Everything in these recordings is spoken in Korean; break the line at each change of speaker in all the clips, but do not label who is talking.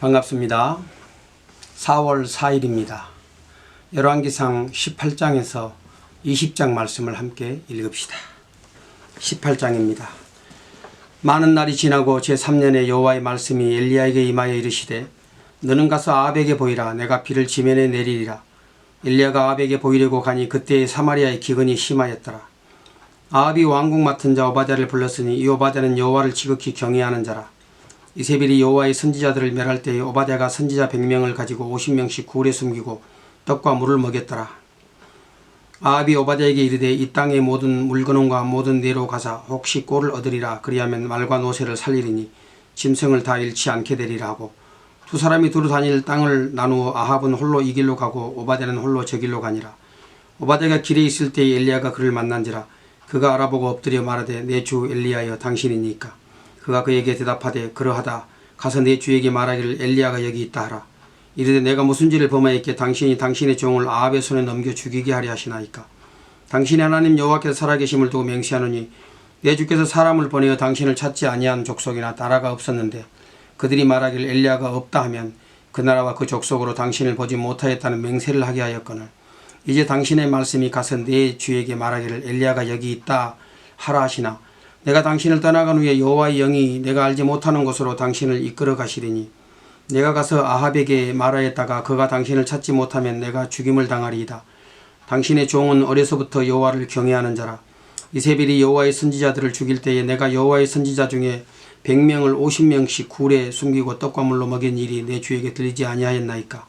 반갑습니다. 4월 4일입니다. 열왕기상 18장에서 20장 말씀을 함께 읽읍시다. 18장입니다. 많은 날이 지나고 제3년에 여호와의 말씀이 엘리야에게 임하여 이르시되 너는 가서 아합에게 보이라 내가 비를 지면에 내리리라 엘리야가 아합에게 보이려고 가니 그때 사마리아의 기근이 심하였더라 아합이 왕궁 맡은 자 오바댜를 불렀으니 이 오바댜는 여호와를 지극히 경외하는 자라 이세벨이 여호와의 선지자들을 멸할 때에 오바댜가 선지자 100명을 가지고 50명씩 굴에 숨기고 떡과 물을 먹였더라. 아합이 오바댜에게 이르되 이 땅의 모든 물건원과 모든 내로 가사 혹시 꼴을 얻으리라 그리하면 말과 노새를 살리리니 짐승을 다 잃지 않게 되리라 하고 두 사람이 두루 다닐 땅을 나누어 아합은 홀로 이 길로 가고 오바댜는 홀로 저 길로 가니라. 오바댜가 길에 있을 때에 엘리야가 그를 만난지라 그가 알아보고 엎드려 말하되 내 주 엘리야여 당신이니까 그가 그에게 대답하되 그러하다. 가서 내 주에게 말하기를 엘리야가 여기 있다 하라. 이르되 내가 무슨 죄를 범하였기에 당신이 당신의 종을 아합의 손에 넘겨 죽이게 하려 하시나이까? 당신의 하나님 여호와께서 살아계심을 두고 맹세하노니 내 주께서 사람을 보내어 당신을 찾지 아니한 족속이나 나라가 없었는데 그들이 말하기를 엘리야가 없다 하면 그 나라와 그 족속으로 당신을 보지 못하였다는 맹세를 하게 하였거늘. 이제 당신의 말씀이 가서 내 주에게 말하기를 엘리야가 여기 있다 하라 하시나 내가 당신을 떠나간 후에 여호와의 영이 내가 알지 못하는 곳으로 당신을 이끌어 가시리니 내가 가서 아합에게 말하였다가 그가 당신을 찾지 못하면 내가 죽임을 당하리이다. 당신의 종은 어려서부터 여호와를 경외하는 자라. 이세벨이 여호와의 선지자들을 죽일 때에 내가 여호와의 선지자 중에 100명을 50명씩 굴에 숨기고 떡과 물로 먹인 일이 내 주에게 들리지 아니하였나이까.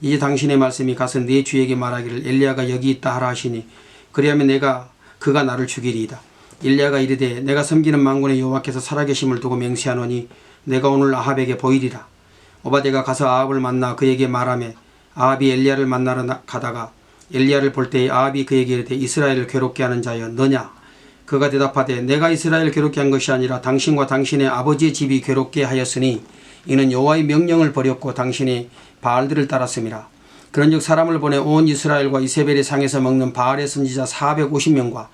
이제 당신의 말씀이 가서 내 주에게 말하기를 엘리야가 여기 있다 하라 하시니 그리하면 내가 그가 나를 죽이리이다. 일리야가 이르되 내가 섬기는 망군의 여호와께서 살아계심을 두고 맹세하노니 내가 오늘 아합에게 보이리라. 오바데가 가서 아합을 만나 그에게 말하매 아합이 엘리야를 만나러 나- 가다가 엘리야를 볼 때에 아합이 그에게 이르되 이스라엘을 괴롭게 하는 자여 너냐 그가 대답하되 내가 이스라엘을 괴롭게 한 것이 아니라 당신과 당신의 아버지의 집이 괴롭게 하였으니 이는 여호와의 명령을 버렸고 당신의 바알들을 따랐음이라 그런즉 사람을 보내 온 이스라엘과 이세벨의 상에서 먹는 바알의 선지자 450명과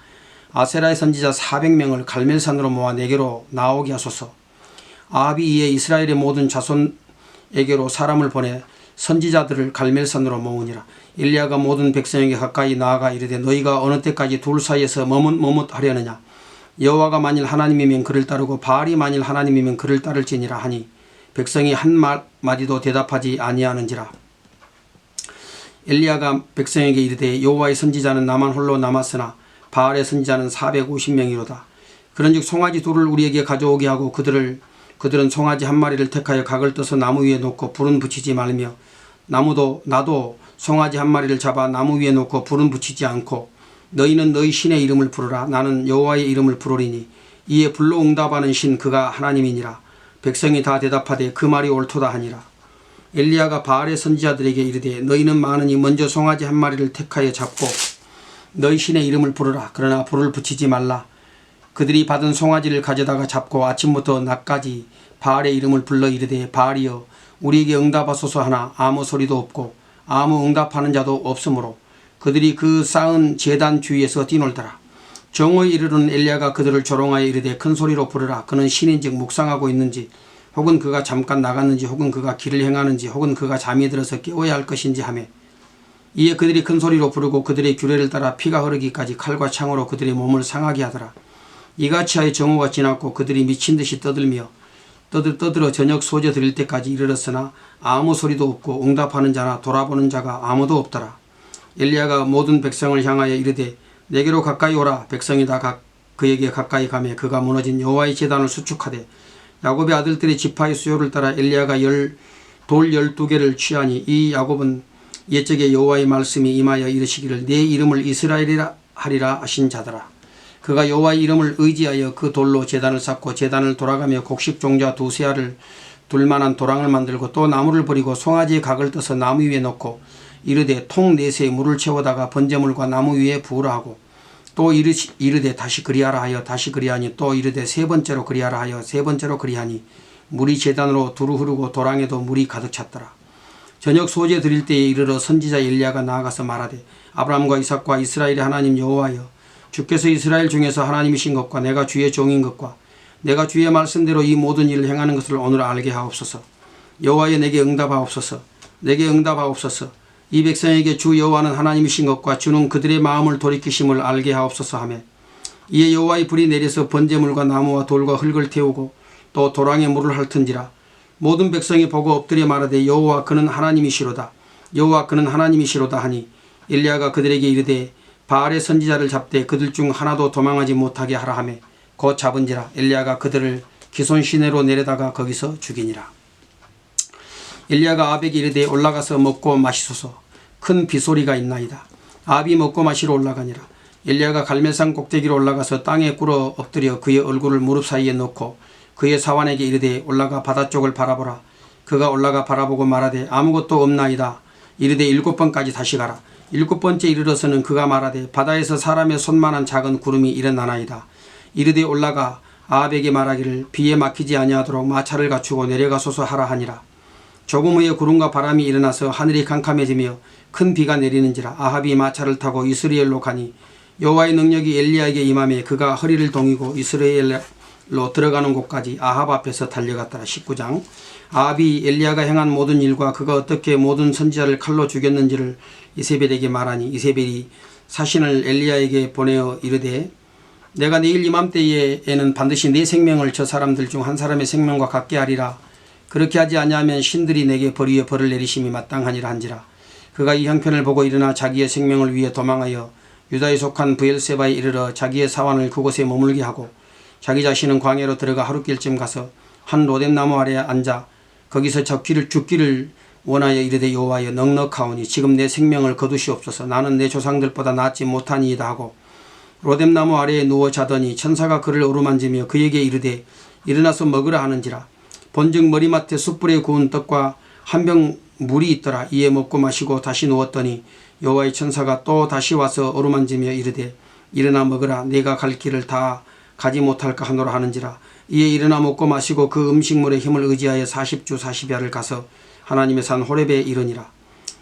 아세라의 선지자 400명을 갈멜산으로 모아 내게로 나오게 하소서. 아합이 이에 이스라엘의 모든 자손에게로 사람을 보내 선지자들을 갈멜산으로 모으니라. 일리야가 모든 백성에게 가까이 나아가 이르되 너희가 어느 때까지 둘 사이에서 머뭇머뭇 하려느냐. 여호와가 만일 하나님이면 그를 따르고 바알이 만일 하나님이면 그를 따를지니라 하니 백성이 한 말- 마디도 대답하지 아니하는지라. 엘리야가 백성에게 이르되 여호와의 선지자는 나만 홀로 남았으나 바알의 선지자는 450명이로다. 그런즉 송아지 둘을 우리에게 가져오게 하고 그들을 그들은 송아지 한 마리를 택하여 각을 떠서 나무 위에 놓고 불은 붙이지 말며 나무도 나도 송아지 한 마리를 잡아 나무 위에 놓고 불은 붙이지 않고 너희는 너희 신의 이름을 부르라. 나는 여호와의 이름을 부르리니 이에 불로 응답하는 신 그가 하나님이니라. 백성이 다 대답하되 그 말이 옳도다 하니라. 엘리야가 바알의 선지자들에게 이르되 너희는 많으니 먼저 송아지 한 마리를 택하여 잡고 너희 신의 이름을 부르라. 그러나 불을 붙이지 말라. 그들이 받은 송아지를 가져다가 잡고 아침부터 낮까지 바알의 이름을 불러 이르되 바알이여 우리에게 응답하소서 하나 아무 소리도 없고 아무 응답하는 자도 없으므로 그들이 그 쌓은 제단 주위에서 뛰놀더라. 정오에 이르는 엘리야가 그들을 조롱하여 이르되 큰 소리로 부르라. 그는 신인즉 묵상하고 있는지 혹은 그가 잠깐 나갔는지 혹은 그가 길을 행하는지 혹은 그가 잠이 들어서 깨워야 할 것인지 하며 이에 그들이 큰 소리로 부르고 그들의 규례를 따라 피가 흐르기까지 칼과 창으로 그들의 몸을 상하게 하더라. 이같이 하여 정오가 지났고 그들이 미친 듯이 떠들며 떠들 떠들어 저녁 소재 드릴 때까지 이르렀으나 아무 소리도 없고 응답하는 자나 돌아보는 자가 아무도 없더라. 엘리야가 모든 백성을 향하여 이르되 내게로 가까이 오라. 백성이 다 가, 그에게 가까이 가매 그가 무너진 여호와의 제단을 수축하되 야곱의 아들들의 지파의 수요를 따라 엘리야가 열, 돌 열두 개를 취하니 이 야곱은 옛적에 여호와의 말씀이 임하여 이르시기를 내 이름을 이스라엘이라 하리라 하신 자더라. 그가 여호와의 이름을 의지하여 그 돌로 제단을 쌓고 제단을 돌아가며 곡식 종자 두세 알을 둘만한 도랑을 만들고 또 나무를 버리고 송아지의 각을 떠서 나무 위에 놓고 이르되 통 네세에 물을 채워다가 번제물과 나무 위에 부으라 하고 또 이르시, 이르되 다시 그리하라 하여 다시 그리하니 또 이르되 세 번째로 그리하라 하여 세 번째로 그리하니 물이 제단으로 두루 흐르고 도랑에도 물이 가득 찼더라. 저녁 소재 드릴 때에 이르러 선지자 엘리야가 나아가서 말하되 아브라함과 이삭과 이스라엘의 하나님 여호와여 주께서 이스라엘 중에서 하나님이신 것과 내가 주의 종인 것과 내가 주의 말씀대로 이 모든 일을 행하는 것을 오늘 알게 하옵소서. 여호와여 내게 응답하옵소서. 내게 응답하옵소서. 이 백성에게 주 여호와는 하나님이신 것과 주는 그들의 마음을 돌이키심을 알게 하옵소서 하며 이에 여호와의 불이 내려서 번제물과 나무와 돌과 흙을 태우고 또 도랑에 물을 핥은지라 모든 백성이 보고 엎드려 말하되 여호와 그는 하나님이시로다. 여호와 그는 하나님이시로다 하니 엘리야가 그들에게 이르되 바알의 선지자를 잡되 그들 중 하나도 도망하지 못하게 하라 하며 곧 잡은지라 엘리야가 그들을 기손 시내로 내려다가 거기서 죽이니라. 엘리야가 아벡에 이르되 올라가서 먹고 마시소서. 큰 비소리가 있나이다. 아비 먹고 마시러 올라가니라. 엘리야가 갈멜산 꼭대기로 올라가서 땅에 꿇어 엎드려 그의 얼굴을 무릎 사이에 놓고 그의 사환에게 이르되 올라가 바다 쪽을 바라보라. 그가 올라가 바라보고 말하되 아무것도 없나이다. 이르되 일곱 번까지 다시 가라. 일곱 번째 이르러서는 그가 말하되 바다에서 사람의 손만한 작은 구름이 일어나나이다. 이르되 올라가 아합에게 말하기를 비에 막히지 아니하도록 마차를 갖추고 내려가소서 하라 하니라. 조금 후에 구름과 바람이 일어나서 하늘이 캄캄해지며 큰 비가 내리는지라 아합이 마차를 타고 이스라엘로 가니 여호와의 능력이 엘리야에게 임함에 그가 허리를 동이고 이스라엘 로 들어가는 곳까지 아합 앞에서 달려갔더라. 19장. 아합이 엘리야가 행한 모든 일과 그가 어떻게 모든 선지자를 칼로 죽였는지를 이세벨에게 말하니 이세벨이 사신을 엘리야에게 보내어 이르되 내가 내일 이맘때에는 반드시 내 생명을 저 사람들 중 한 사람의 생명과 같게 하리라. 그렇게 하지 아니하면 신들이 내게 벌이어 벌을 내리심이 마땅하니라 한지라. 그가 이 형편을 보고 일어나 자기의 생명을 위해 도망하여 유다에 속한 부엘세바에 이르러 자기의 사환을 그곳에 머물게 하고 자기 자신은 광야로 들어가 하루길쯤 가서 한 로뎀나무 아래에 앉아 거기서 적기를 죽기를 원하여 이르되 여호와여 넉넉하오니 지금 내 생명을 거두시옵소서. 나는 내 조상들보다 낫지 못하니이다 하고 로뎀나무 아래에 누워 자더니 천사가 그를 어루만지며 그에게 이르되 일어나서 먹으라 하는지라. 본즉 머리맡에 숯불에 구운 떡과 한 병 물이 있더라. 이에 먹고 마시고 다시 누웠더니 여호와의 천사가 또 다시 와서 어루만지며 이르되 일어나 먹으라. 내가 갈 길을 다 가지 못할까 하노라 하는지라. 이에 일어나 먹고 마시고 그 음식물의 힘을 의지하여 40주 40야를 가서 하나님의 산 호렙에 이르니라.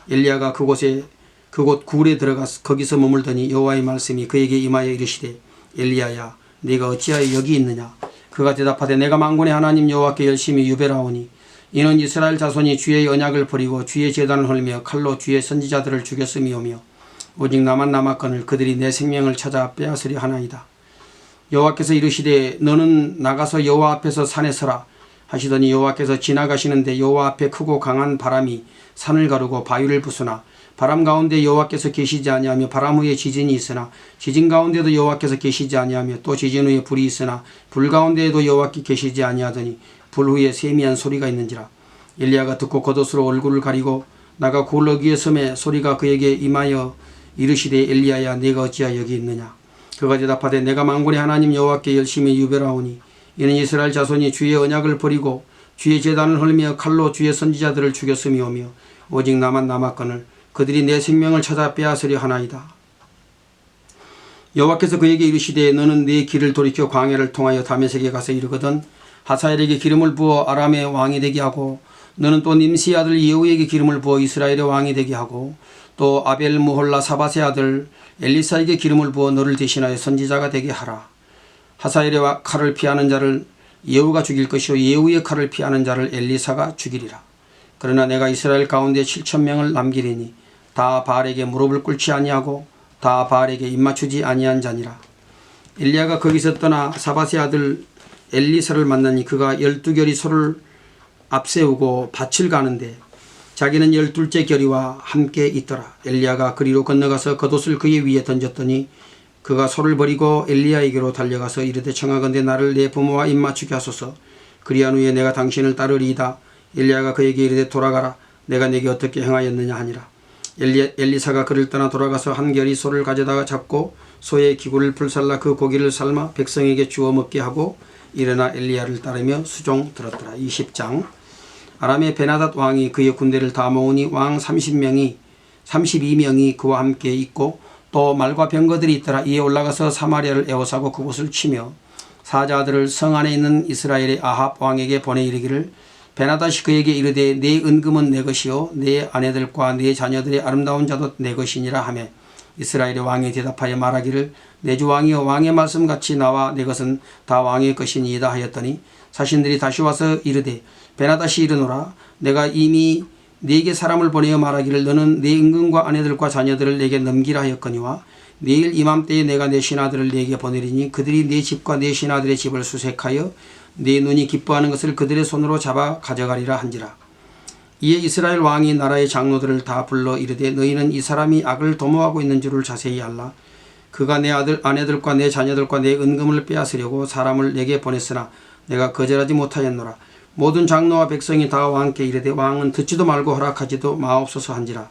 엘리야가 그곳에 그곳 굴에 들어가서 거기서 머물더니 여호와의 말씀이 그에게 임하여 이르시되 엘리야야 네가 어찌하여 여기 있느냐? 그가 대답하되 내가 만군의 하나님 여호와께 열심히 유배라오니 이는 이스라엘 자손이 주의 언약을 버리고 주의 제단을 헐며 칼로 주의 선지자들을 죽였음이오며 오직 나만 남았거늘 그들이 내 생명을 찾아 빼앗으려 하나이다. 여호와께서 이르시되 너는 나가서 여호와 앞에서 산에 서라. 하시더니 여호와께서 지나가시는데 여호와 앞에 크고 강한 바람이 산을 가르고 바위를 부수나 바람 가운데 여호와께서 계시지 아니하며 바람 후에 지진이 있으나 지진 가운데도 여호와께서 계시지 아니하며 또 지진 후에 불이 있으나 불 가운데에도 여호와께 계시지 아니하더니 불 후에 세미한 소리가 있는지라. 엘리야가 듣고 겉옷으로 얼굴을 가리고 나가 굴러기에 섬에 소리가 그에게 임하여 이르시되 엘리야야 네가 어찌하여 여기 있느냐 그가 대답하되 내가 만군의 하나님 여호와께 열심히 유별하오니 이는 이스라엘 자손이 주의 언약을 버리고 주의 제단을 헐며 칼로 주의 선지자들을 죽였음이오며 오직 나만 남았거늘 그들이 내 생명을 찾아 빼앗으려 하나이다. 여호와께서 그에게 이르시되 너는 네 길을 돌이켜 광야를 통하여 다메섹에 가서 이르거든 하사엘에게 기름을 부어 아람의 왕이 되게 하고 너는 또 님시 아들 예후에게 기름을 부어 이스라엘의 왕이 되게 하고 또 아벨 무홀라 사바세 아들 엘리사에게 기름을 부어 너를 대신하여 선지자가 되게 하라. 하사엘의 칼을 피하는 자를 예후가 죽일 것이요 예후의 칼을 피하는 자를 엘리사가 죽이리라. 그러나 내가 이스라엘 가운데 7천 명을 남기리니 다 바알에게 무릎을 꿇지 아니하고 다 바알에게 입맞추지 아니한 자니라. 엘리야가 거기서 떠나 사바세 아들 엘리사를 만나니 그가 열두 결이 소를 앞세우고 밭을 가는데 자기는 열둘째 결이와 함께 있더라. 엘리야가 그리로 건너가서 겉옷을 그의 위에 던졌더니 그가 소를 버리고 엘리야에게로 달려가서 이르되 청하건대 나를 내 부모와 입맞추게 하소서. 그리한 후에 내가 당신을 따르리이다. 엘리야가 그에게 이르되 돌아가라. 내가 내게 어떻게 행하였느냐 하니라. 엘리, 엘리사가 그를 떠나 돌아가서 한 결이 소를 가져다가 잡고 소의 기구를 불살라 그 고기를 삶아 백성에게 주어 먹게 하고 일어나 엘리야를 따르며 수종 들었더라. 20장 아람의 베나닷 왕이 그의 군대를 다 모으니 왕 30명이 32명이 그와 함께 있고 또 말과 병거들이 있더라. 이에 올라가서 사마리아를 에워싸고 그곳을 치며 사자들을 성 안에 있는 이스라엘의 아합 왕에게 보내 이르기를 베나닷이 그에게 이르되 내 은금은 내 것이요 내 아내들과 내 자녀들의 아름다운 자도 내 것이니라 하매 이스라엘의 왕이 대답하여 말하기를 내 주 왕이여 왕의 말씀같이 나와 내 것은 다 왕의 것이니이다 하였더니 사신들이 다시 와서 이르되 베나다시 이르노라 내가 이미 네게 사람을 보내어 말하기를 너는 내 은근과 아내들과 자녀들을 내게 넘기라 하였거니와 내일 이맘때에 내가 내 신하들을 네게 보내리니 그들이 네 집과 네 신하들의 집을 수색하여 네 눈이 기뻐하는 것을 그들의 손으로 잡아 가져가리라 한지라. 이에 이스라엘 왕이 나라의 장로들을 다 불러 이르되 너희는 이 사람이 악을 도모하고 있는 줄을 자세히 알라. 그가 내 아들 아내들과 내 자녀들과 내 은금을 빼앗으려고 사람을 내게 보냈으나 내가 거절하지 못하였노라 모든 장로와 백성이 다 왕께 이르되 왕은 듣지도 말고 허락하지도 마옵소서 한지라.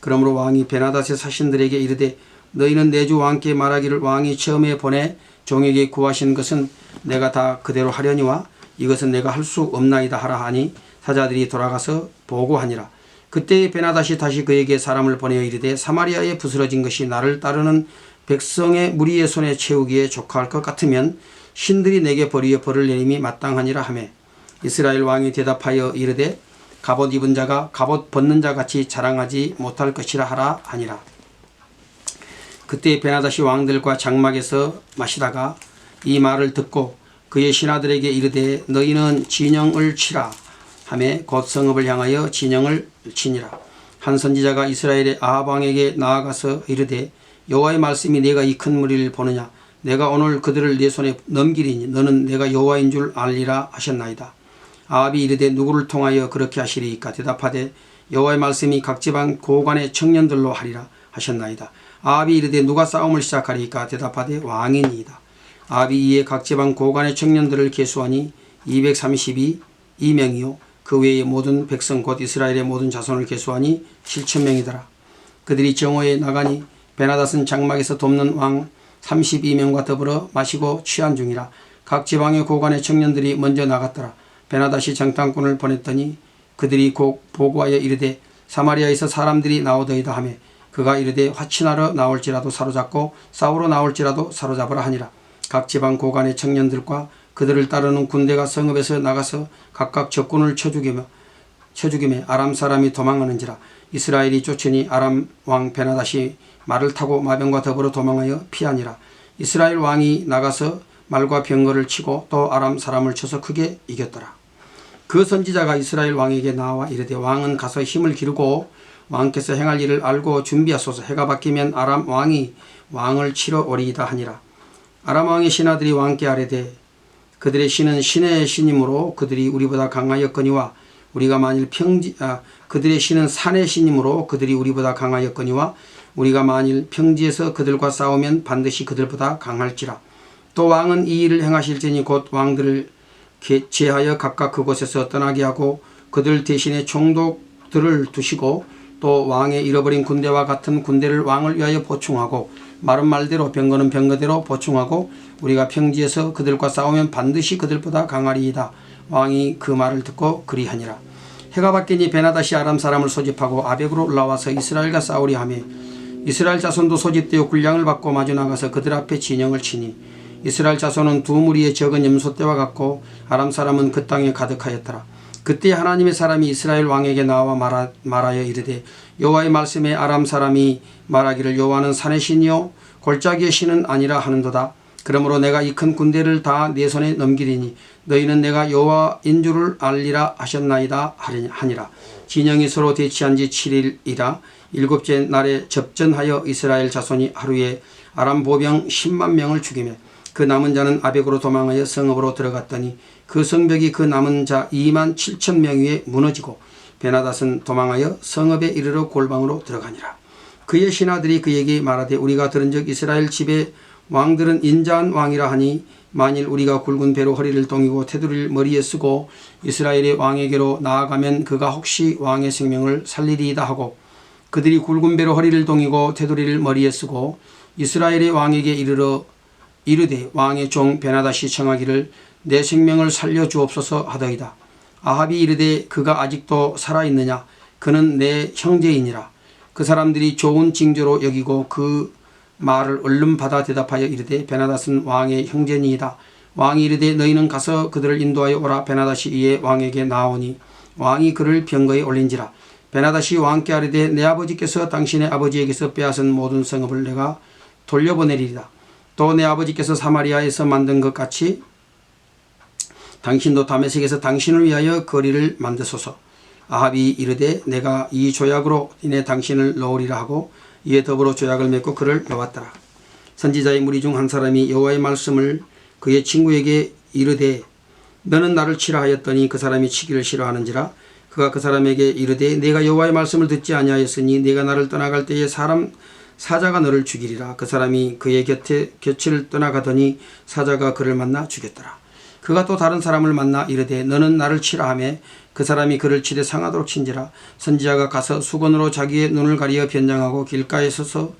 그러므로 왕이 베나닷의 사신들에게 이르되 너희는 내 주 왕께 말하기를 왕이 처음에 보내 종에게 구하신 것은 내가 다 그대로 하려니와 이것은 내가 할 수 없나이다 하라 하니 사자들이 돌아가서 보고하니라. 그때 베나닷이 다시 그에게 사람을 보내어 이르되 사마리아에 부스러진 것이 나를 따르는 백성의 무리의 손에 채우기에 족할 것 같으면 신들이 내게 벌이어 벌을 내림이 마땅하니라 하매 이스라엘 왕이 대답하여 이르되 갑옷 입은 자가 갑옷 벗는 자 같이 자랑하지 못할 것이라 하라 하니라. 그때 베나다시 왕들과 장막에서 마시다가 이 말을 듣고 그의 신하들에게 이르되 너희는 진영을 치라 하매 곧 성읍을 향하여 진영을 치니라. 한 선지자가 이스라엘의 아합 왕에게 나아가서 이르되 여호와의 말씀이 내가 이 큰 무리를 보느냐? 내가 오늘 그들을 내 손에 넘기리니 너는 내가 여호와인 줄 알리라 하셨나이다 아합이 이르되 누구를 통하여 그렇게 하시리이까? 대답하되 여호와의 말씀이 각 지방 고관의 청년들로 하리라 하셨나이다. 아합이 이르되 누가 싸움을 시작하리이까? 대답하되 왕이니이다. 아합이 이에 각 지방 고관의 청년들을 계수하니 232 2명이요. 그 외의 모든 백성 곧 이스라엘의 모든 자손을 계수하니 7천 명이더라. 그들이 정오에 나가니 베나닷은 장막에서 돕는 왕 32명과 더불어 마시고 취한 중이라 각 지방의 고관의 청년들이 먼저 나갔더라 베나닷이 장탄꾼을 보냈더니 그들이 곧 보고하여 이르되 사마리아에서 사람들이 나오더이다 하며 그가 이르되 화친하러 나올지라도 사로잡고 싸우러 나올지라도 사로잡으라 하니라. 각 지방 고관의 청년들과 그들을 따르는 군대가 성읍에서 나가서 각각 적군을 쳐죽이며 쳐죽임에 아람 사람이 도망하는지라 이스라엘이 쫓으니 아람 왕 베나닷이 말을 타고 마병과 더불어 도망하여 피하니라. 이스라엘 왕이 나가서 말과 병거를 치고 또 아람 사람을 쳐서 크게 이겼더라. 그 선지자가 이스라엘 왕에게 나와 이르되 왕은 가서 힘을 기르고 왕께서 행할 일을 알고 준비하소서. 해가 바뀌면 아람 왕이 왕을 치러 오리이다 하니라. 아람 왕의 신하들이 왕께 아뢰되 그들의 신은 신의 신이므로 그들이 우리보다 강하였거니와 우리가 만일 평지 아, 그들의 신은 산의 신이므로 그들이 우리보다 강하였거니와 우리가 만일 평지에서 그들과 싸우면 반드시 그들보다 강할지라 또 왕은 이 일을 행하실지니 곧 왕들을 개- 제하여 각각 그곳에서 떠나게 하고 그들 대신에 총독들을 두시고 또 왕의 잃어버린 군대와 같은 군대를 왕을 위하여 보충하고 말은 말대로 병거는 병거대로 보충하고 우리가 평지에서 그들과 싸우면 반드시 그들보다 강하리이다. 왕이 그 말을 듣고 그리하니라. 해가 바뀌니 베나다시 아람 사람을 소집하고 아벡으로 올라와서 이스라엘과 싸우리 하며 이스라엘 자손도 소집되어 군량을 받고 마주 나가서 그들 앞에 진영을 치니 이스라엘 자손은 두 무리의 적은 염소떼와 같고 아람 사람은 그 땅에 가득하였더라. 그때 하나님의 사람이 이스라엘 왕에게 나와 말하, 말하여 이르되 여호와의 말씀에 아람 사람이 말하기를 여호와는 산의 신이요 골짜기의 신은 아니라 하는도다. 그러므로 내가 이 큰 군대를 다 내 손에 넘기리니 너희는 내가 여호와인 줄을 알리라 하셨나이다 하니라. 진영이 서로 대치한 지 7일이라 일곱째 날에 접전하여 이스라엘 자손이 하루에 아람 보병 10만 명을 죽이며 그 남은 자는 아벡으로 도망하여 성읍으로 들어갔더니 그 성벽이 그 남은 자 2만 7천 명 위에 무너지고 베나닷은 도망하여 성읍에 이르러 골방으로 들어가니라. 그의 신하들이 그에게 말하되 우리가 들은 적 이스라엘 집의 왕들은 인자한 왕이라 하니 만일 우리가 굵은 배로 허리를 동이고 테두리를 머리에 쓰고 이스라엘의 왕에게로 나아가면 그가 혹시 왕의 생명을 살리리이다 하고 그들이 굵은 배로 허리를 동이고 테두리를 머리에 쓰고 이스라엘의 왕에게 이르러 이르되 왕의 종 베나다시 청하기를 내 생명을 살려 주옵소서 하더이다. 아합이 이르되 그가 아직도 살아 있느냐 그는 내 형제이니라. 그 사람들이 좋은 징조로 여기고 그 말을 얼른 받아 대답하여 이르되 베나닷은 왕의 형제니이다. 왕이 이르되 너희는 가서 그들을 인도하여 오라. 베나닷이 이에 왕에게 나오니 왕이 그를 병거에 올린지라. 베나닷이 왕께 아뢰되 내 아버지께서 당신의 아버지에게서 빼앗은 모든 성읍을 내가 돌려보내리리다. 또 내 아버지께서 사마리아에서 만든 것 같이 당신도 다메섹에서 당신을 위하여 거리를 만드소서. 아합이 이르되 내가 이 조약으로 인해 당신을 넣으리라 하고 이에 더불어 조약을 맺고 그를 놓았더라. 선지자의 무리 중 한 사람이 여호와의 말씀을 그의 친구에게 이르되 너는 나를 치라 하였더니 그 사람이 치기를 싫어하는지라 그가 그 사람에게 이르되 내가 여호와의 말씀을 듣지 아니하였으니 내가 나를 떠나갈 때에 사람 사자가 너를 죽이리라. 그 사람이 그의 곁에 곁을 떠나가더니 사자가 그를 만나 죽였더라. 그가 또 다른 사람을 만나 이르되 너는 나를 치라 하매 그 사람이 그를 치되 상하도록 친지라. 선지자가 가서 수건으로 자기의 눈을 가리어 변장하고 길가에 서서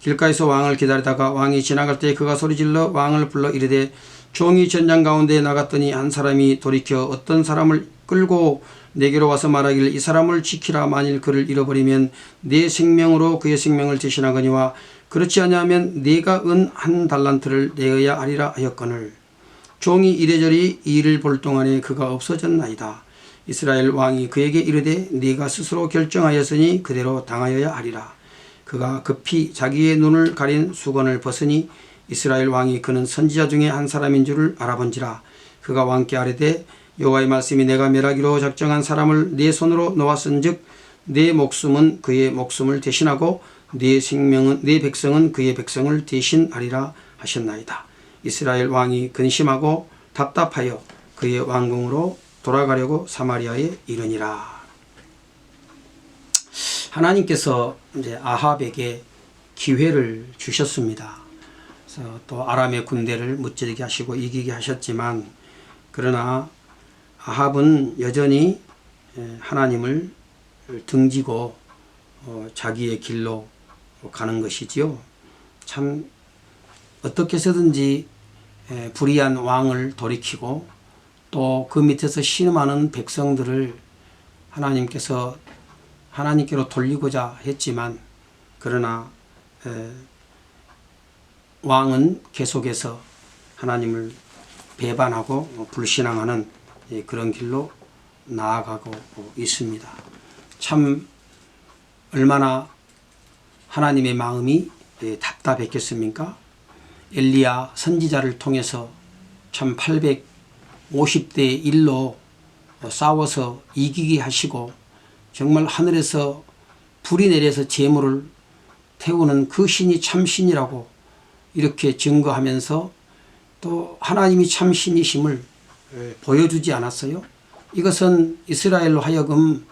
길가에서 왕을 기다리다가 왕이 지나갈 때 그가 소리질러 왕을 불러 이르되 종이 전장 가운데 나갔더니 한 사람이 돌이켜 어떤 사람을 끌고 내게로 와서 말하기를 이 사람을 지키라 만일 그를 잃어버리면 내 생명으로 그의 생명을 대신하거니와 그렇지 아니하면 네가 은 한 달란트를 내어야 하리라 하였거늘 종이 이래저리 이 일을 볼 동안에 그가 없어졌나이다. 이스라엘 왕이 그에게 이르되 네가 스스로 결정하였으니 그대로 당하여야 하리라. 그가 급히 자기의 눈을 가린 수건을 벗으니 이스라엘 왕이 그는 선지자 중에 한 사람인 줄을 알아본지라. 그가 왕께 아뢰되 여호와의 말씀이 내가 멸하기로 작정한 사람을 내 손으로 놓았은즉 내 목숨은 그의 목숨을 대신하고 내 생명은 내 백성은 그의 백성을 대신하리라 하셨나이다. 이스라엘 왕이 근심하고 답답하여 그의 왕궁으로 돌아가려고 사마리아에 이르니라. 하나님께서 이제 아합에게 기회를 주셨습니다. 또 아람의 군대를 무찌르게 하시고 이기게 하셨지만 그러나 아합은 여전히 에, 하나님을 등지고 어, 자기의 길로 가는 것이지요. 참 어떻게 해서든지 에, 불의한 왕을 돌이키고 또 그 밑에서 신음하는 백성들을 하나님께서 하나님께로 돌리고자 했지만 그러나 에, 왕은 계속해서 하나님을 배반하고 불신앙하는 예, 그런 길로 나아가고 있습니다. 참 얼마나 하나님의 마음이 예, 답답했겠습니까? 엘리야 선지자를 통해서 참 850대 1로 싸워서 이기게 하시고 정말 하늘에서 불이 내려서 재물을 태우는 그 신이 참 신이라고 이렇게 증거하면서 또 하나님이 참 신이심을 보여주지 않았어요. 이것은 이스라엘로 하여금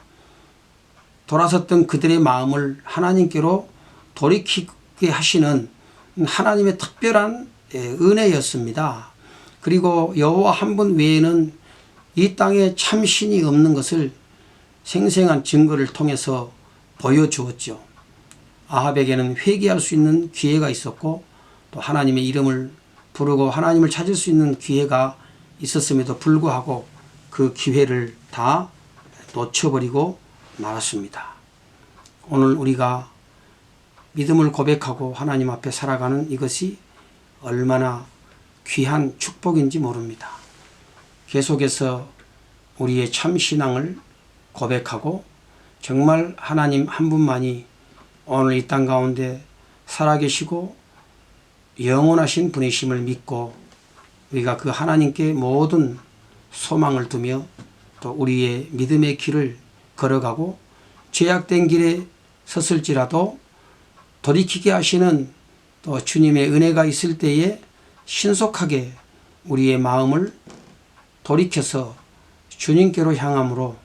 돌아섰던 그들의 마음을 하나님께로 돌이키게 하시는 하나님의 특별한 예, 은혜였습니다. 그리고 여호와 한 분 외에는 이 땅에 참 신이 없는 것을 생생한 증거를 통해서 보여주었죠. 아합에게는 회개할 수 있는 기회가 있었고 또 하나님의 이름을 부르고 하나님을 찾을 수 있는 기회가 있었음에도 불구하고 그 기회를 다 놓쳐버리고 말았습니다. 오늘 우리가 믿음을 고백하고 하나님 앞에 살아가는 이것이 얼마나 귀한 축복인지 모릅니다. 계속해서 우리의 참 신앙을 고백하고 정말 하나님 한 분만이 오늘 이 땅 가운데 살아계시고 영원하신 분이심을 믿고 우리가 그 하나님께 모든 소망을 두며 또 우리의 믿음의 길을 걸어가고 죄악된 길에 섰을지라도 돌이키게 하시는 또 주님의 은혜가 있을 때에 신속하게 우리의 마음을 돌이켜서 주님께로 향함으로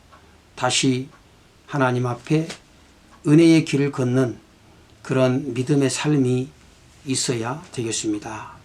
다시 하나님 앞에 은혜의 길을 걷는 그런 믿음의 삶이 있어야 되겠습니다.